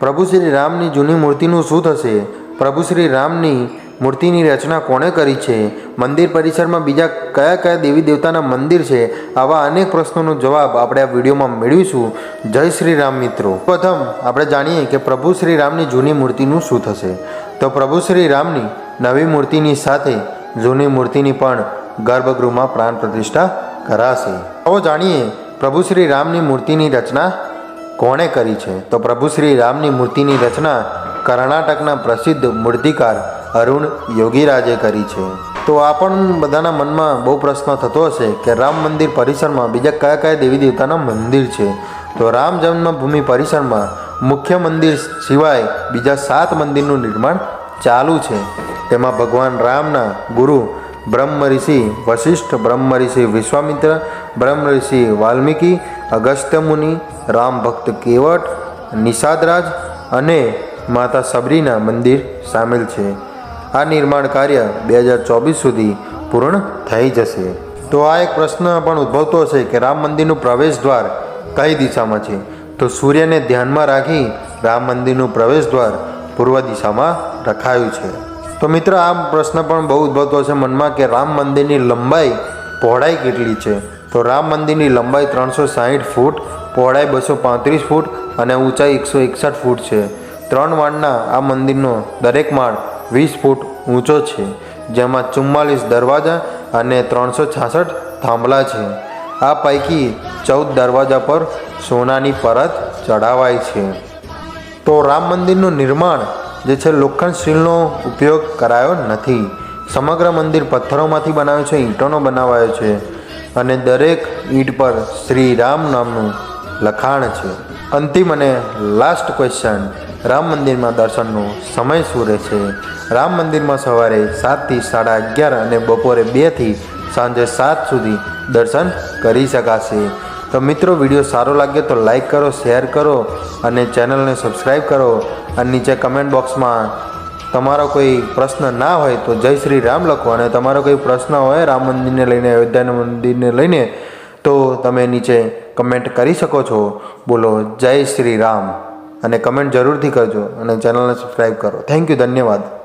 પ્રભુ શ્રી રામની જૂની મૂર્તિનું શું થશે? પ્રભુ શ્રી રામની મૂર્તિની રચના કોણે કરી છે? મંદિર પરિસરમાં બીજા કયા કયા દેવી દેવતાના મંદિર છે? આવા અનેક પ્રશ્નોનો જવાબ આપણે આ વિડીયોમાં મેળવીશું. જય શ્રી રામ મિત્રો. પ્રથમ આપણે જાણીએ કે પ્રભુ શ્રી રામની જૂની મૂર્તિનું શું થશે? તો પ્રભુ શ્રી રામની નવી મૂર્તિની સાથે જૂની મૂર્તિની પણ ગર્ભગૃહમાં પ્રાણ પ્રતિષ્ઠા કરાશે. આવો જાણીએ પ્રભુ શ્રી રામની મૂર્તિની રચના કોણે કરી છે? તો પ્રભુ શ્રી રામની મૂર્તિની રચના કર્ણાટકના પ્રસિદ્ધ મૂર્તિકાર અરુણ યોગીરાજે કરી છે. તો આ પણ બધાના મનમાં બહુ પ્રશ્ન થતો હશે કે રામ મંદિર પરિસરમાં બીજા કયા કયા દેવી દેવતાના મંદિર છે? તો રામ જન્મભૂમિ પરિસરમાં મુખ્ય મંદિર સિવાય બીજા સાત મંદિરનું નિર્માણ ચાલુ છે. તેમાં ભગવાન રામના ગુરુ બ્રહ્મ ઋષિ વશિષ્ઠ બ્રહ્મ ઋષિ વિશ્વામિત્ર બ્રહ્મ ઋષિ વાલ્મીકી અગસ્ત્ય મુનિ રામ ભક્ત કેવટ, નિષાદરાજ અને માતા સબરીના મંદિર સામેલ છે. આ નિર્માણ કાર્ય બે હજાર ચોવીસ સુધી પૂર્ણ થઈ જશે. તો આ એક પ્રશ્ન પણ ઉદ્ભવતો હશે કે રામ મંદિરનું પ્રવેશ દ્વાર કઈ દિશામાં છે? તો સૂર્યને ધ્યાનમાં રાખી રામ મંદિરનું પ્રવેશ દ્વાર પૂર્વ દિશામાં રખાયું છે. તો મિત્ર આ પ્રશ્ન પણ બહુ ઉદ્ભવતો છે મનમાં કે રામ મંદિરની લંબાઈ પહોળાઈ કેટલી છે? તો રામ મંદિરની લંબાઈ ત્રણસો સાહીઠ ફૂટ, પહોળાઈ બસો પાંત્રીસ ફૂટ અને ઊંચાઈ એકસો એકસઠ ફૂટ છે. ત્રણ માળના આ મંદિરનો દરેક માળ વીસ ફૂટ ઊંચો છે, જેમાં ચુમ્માલીસ દરવાજા અને ત્રણસો છાસઠ થાંભલા છે. આ પૈકી ચૌદ દરવાજા પર સોનાની પરત ચઢાવાય છે. તો રામ મંદિરનું નિર્માણ જે છે લોખંડ સ્ટીલનો ઉપયોગ કરાયો નથી. સમગ્ર મંદિર પથ્થરોમાંથી બનાવ્યું છે, ઈંટોનો બનાવાયો છે અને દરેક ઈંટ પર શ્રી રામ નામનું લખાણ છે. અંતિમ અને લાસ્ટ ક્વેશ્ચન રામ મંદિરમાં દર્શનનો સમય શું રહેશે? રામ મંદિરમાં સવારે સાતથી સાડા અગિયાર અને બપોરે બેથી સાંજે સાત સુધી દર્શન કરી શકાશે. તો મિત્રો, વીડિયો સારો લાગે તો લાઈક કરો શેર કરો અને ચેનલને સબસ્ક્રાઈબ કરો અને નીચે કમેન્ટ બોક્સમાં તમારો કોઈ પ્રશ્ન ના હોય તો જય શ્રી રામ લખો અને તમારો કોઈ પ્રશ્ન હોય રામ મંદિરને લઈને, અયોધ્યાના મંદિરને લઈને, તો તમે નીચે કમેન્ટ કરી શકો છો. બોલો, જય શ્રી રામ. અને કમેન્ટ જરૂરથી કરજો અને ચેનલને સબસ્ક્રાઈબ કરો. થેન્ક યુ ધન્યવાદ.